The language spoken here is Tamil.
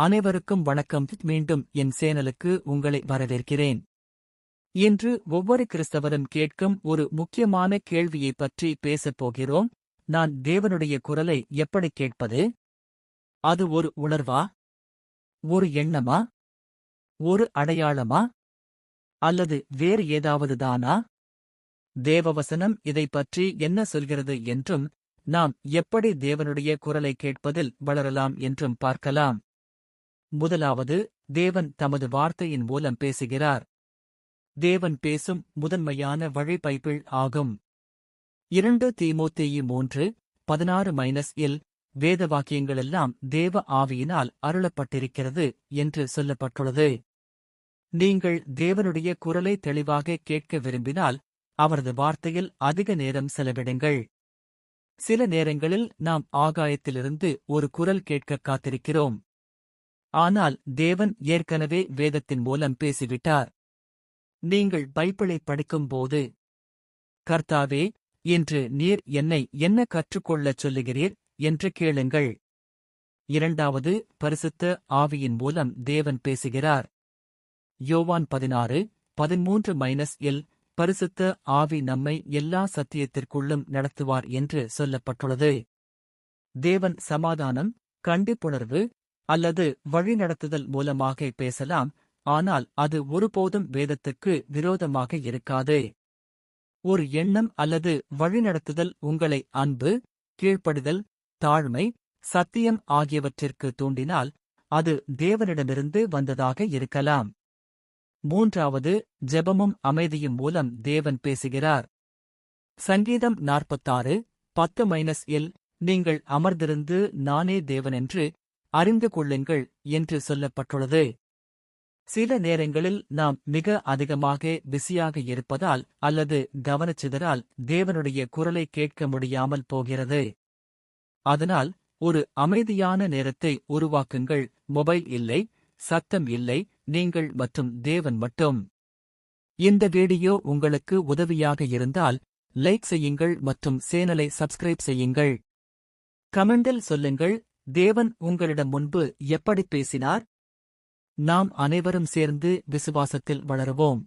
அனைவருக்கும் வணக்கம். மீண்டும் என் சேனலுக்கு உங்களை வரவேற்கிறேன். இன்று ஒவ்வொரு கிறிஸ்தவரும் கேட்கும் ஒரு முக்கியமான கேள்வியைப் பற்றி பேசப் போகிறோம். நான் தேவனுடைய குரலை எப்படி கேட்பது? அது ஒரு உணர்வா? ஒரு எண்ணமா? ஒரு அடையாளமா? அல்லது வேறு ஏதாவது தானா? தேவவசனம் இதைப் பற்றி என்ன சொல்கிறது என்றும் நாம் எப்படி தேவனுடைய குரலை கேட்பதில் வளரலாம் என்றும் பார்க்கலாம். முதலாவது தேவன் தமது வார்த்தையின் மூலம் பேசுகிறார். தேவன் பேசும் முதன்மையான வழி பைபிள் ஆகும். இரண்டு தீமோத்தேயி மூன்று பதினாறு மைனஸ் இல் வேத வாக்கியங்களெல்லாம் தேவ ஆவியினால் அருளப்பட்டிருக்கிறது என்று சொல்லப்பட்டுள்ளது. நீங்கள் தேவனுடைய குரலை தெளிவாக கேட்க விரும்பினால் அவரது வார்த்தையில் அதிக நேரம் செலவிடுங்கள். சில நேரங்களில் நாம் ஆகாயத்திலிருந்து ஒரு குரல் கேட்க காத்திருக்கிறோம். ஆனால் தேவன் ஏற்கனவே வேதத்தின் மூலம் பேசிவிட்டார். நீங்கள் பைபிளை படிக்கும்போது கர்த்தாவே இன்று நீர் என்னை என்ன கற்றுக்கொள்ளச் சொல்லுகிறீர்? என்று கேளுங்கள். இரண்டாவது பரிசுத்த ஆவியின் மூலம் தேவன் பேசுகிறார். யோவான் பதினாறு பதிமூன்று மைனஸ் எல் பரிசுத்த ஆவி நம்மை எல்லா சத்தியத்திற்குள்ளும் நடத்துவார் என்று சொல்லப்பட்டுள்ளது. தேவன் சமாதானம் கண்டிப்புணர்வு அல்லது வழிநடத்துதல் மூலமாக பேசலாம் ஆனால் அது ஒருபோதும் வேதத்துக்கு விரோதமாக இருக்காது. ஒரு எண்ணம் அல்லது வழிநடத்துதல் உங்களை அன்பு கீழ்ப்படுதல் தாழ்மை சத்தியம் ஆகியவற்றிற்கு தூண்டினால் அது தேவனிடமிருந்து வந்ததாக இருக்கலாம். மூன்றாவது ஜெபமும் அமைதியும் மூலம் தேவன் பேசுகிறார். சங்கீதம் நாற்பத்தாறு பத்து மைனஸ் எல் நீங்கள் அமர்ந்திருந்து நானே தேவன் என்று அறிந்து கொள்ளுங்கள் என்று சொல்லப்பட்டுள்ளது. சில நேரங்களில் நாம் மிக அதிகமாக பிஸியாக இருப்பதால் அல்லது கவனச்சிதறால் தேவனுடைய குரலை கேட்க முடியாமல் போகிறது. அதனால் ஒரு அமைதியான நேரத்தை உருவாக்குங்கள். மொபைல் இல்லை சத்தம் இல்லை நீங்கள் மற்றும் தேவன் மட்டும். இந்த வீடியோ உங்களுக்கு உதவியாக இருந்தால் லைக் செய்யுங்கள் மற்றும் சேனலை சப்ஸ்கிரைப் செய்யுங்கள். கமெண்டில் சொல்லுங்கள் தேவன் உங்களிடம் முன்பு எப்படி பேசினார்? நாம் அனைவரும் சேர்ந்து விசுவாசத்தில் வளருவோம்.